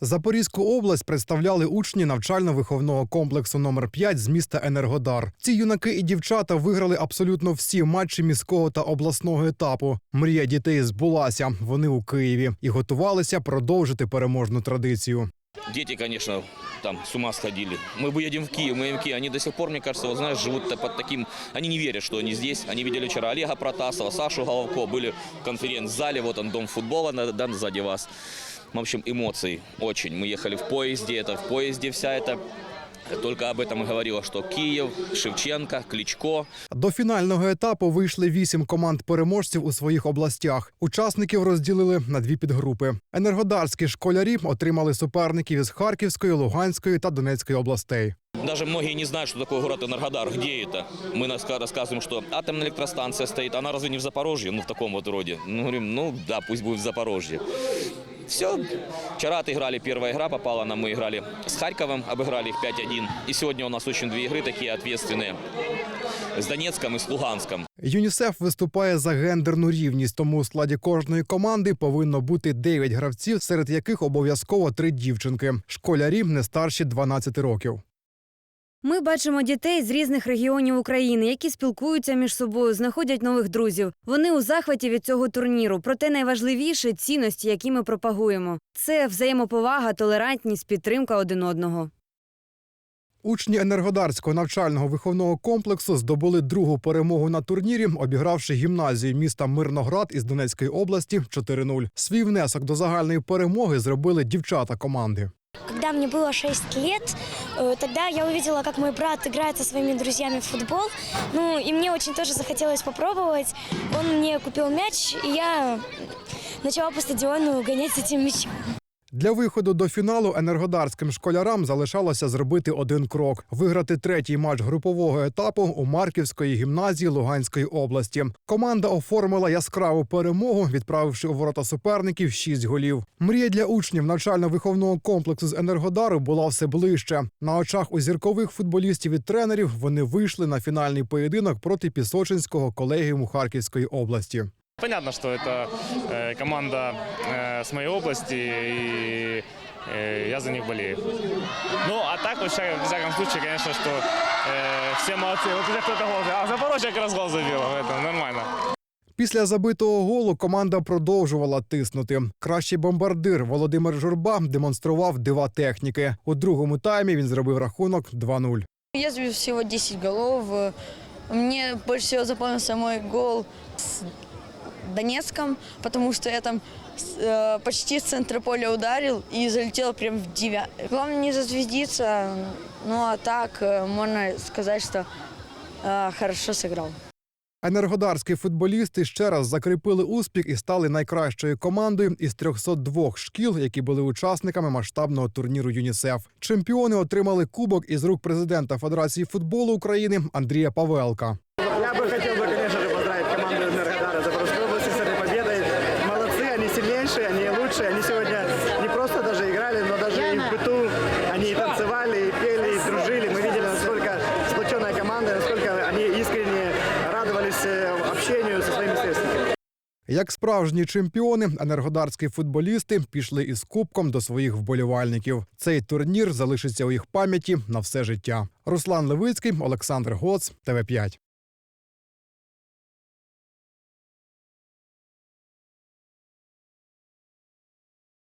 Запорізьку область представляли учні навчально-виховного комплексу номер 5 з міста Енергодар. Ці юнаки і дівчата виграли абсолютно всі матчі міського та обласного етапу. Мрія дітей збулася. Вони у Києві і готувалися продовжити переможну традицію. Дети, конечно, там с ума сходили. Мы бы едем в Киев, мы едем в Киев. Они до сих пор, мне кажется, вот знаешь, живут та- под таким... Они не верят, что они здесь. Они видели вчера Олега Протасова, Сашу Головко, были в конференц-зале, вот он, дом футбола, на- да, сзади вас. В общем, эмоций очень. Мы ехали в поезде, это в поезде вся эта... Только об этом и говорила, что Киев, Шевченко, Кличко. До фінального етапу вийшли вісім команд переможців у своїх областях. Учасників розділили на дві підгрупи. Енергодарські школярі отримали суперників із Харківської, Луганської та Донецької областей. Даже многие не знают, что такое город Энергодар, где это. Мы наска- рассказываем, что атомная электростанция стоит, она разве не в Запорожье? Ну, в таком вот роде. Ну, говорим, ну да, пусть будет в Запорожье. Все. Вчера отыграли первая игра, попала нам, мы играли с Харьковом, обыграли их 5-1. И сегодня у нас очень две игры такие ответственные. С Донецком и с Луганском. ЮНІСЕФ виступає за гендерну рівність, тому у складі кожної команди повинно бути 9 гравців, серед яких обов'язково три дівчинки. Школярі не старші 12 років. Ми бачимо дітей з різних регіонів України, які спілкуються між собою, знаходять нових друзів. Вони у захваті від цього турніру. Проте найважливіше цінності, які ми пропагуємо. Це взаємоповага, толерантність, підтримка один одного. Учні енергодарського навчального виховного комплексу здобули другу перемогу на турнірі, обігравши гімназію міста Мирноград із Донецької області 4-0. Свій внесок до загальної перемоги зробили дівчата команди. Когда мне было 6 лет, э, тогда я увидела, как мой брат играет со своими друзьями в футбол. Ну, и мне очень тоже захотелось попробовать. Он мне купил мяч, и я начала по стадиону гонять с этим мячом. Для виходу до фіналу енергодарським школярам залишалося зробити один крок виграти третій матч групового етапу у Марківської гімназії Луганської області. Команда оформила яскраву перемогу, відправивши у ворота суперників шість голів. Мрія для учнів навчально-виховного комплексу з енергодару була все ближче. На очах у зіркових футболістів і тренерів вони вийшли на фінальний поєдинок проти Пісочинського колегіуму Харківської області. Понятно, что это э, команда э, с моей области, и э, я за них болею. Ну, а так, во всяком, в всяком случае, конечно, что э, все молодцы. Вот это кто-то гол забил. А Запорожье как раз гол забила, это нормально. Після забитого голу команда продовжувала тиснути. Кращий бомбардир Володимир Журба демонстрував дива техніки. У другому таймі він зробив рахунок 2-0. Я забил всего 10 голов. Мне больше всего запомнился мой гол с Донецком, потому что я там э, почти с центра поля ударил и залетел прям в девя. Главное не зазвездиться, ну а так э, можно сказать, что э, хорошо сыграл. Енергодарські футболісти ще раз закріпили успіх і стали найкращою командою із 302 шкіл, які були учасниками масштабного турніру ЮНІСЕФ. Чемпіони отримали кубок із рук президента Федерації футболу України Андрія Павелка. Я бы хотел общению со своими сверстниками. Як справжні чемпіони, енергодарські футболісти пішли із кубком до своїх вболівальників. Цей турнір залишиться у їх пам'яті на все життя. Руслан Левицький, Олександр Гоц, ТВ 5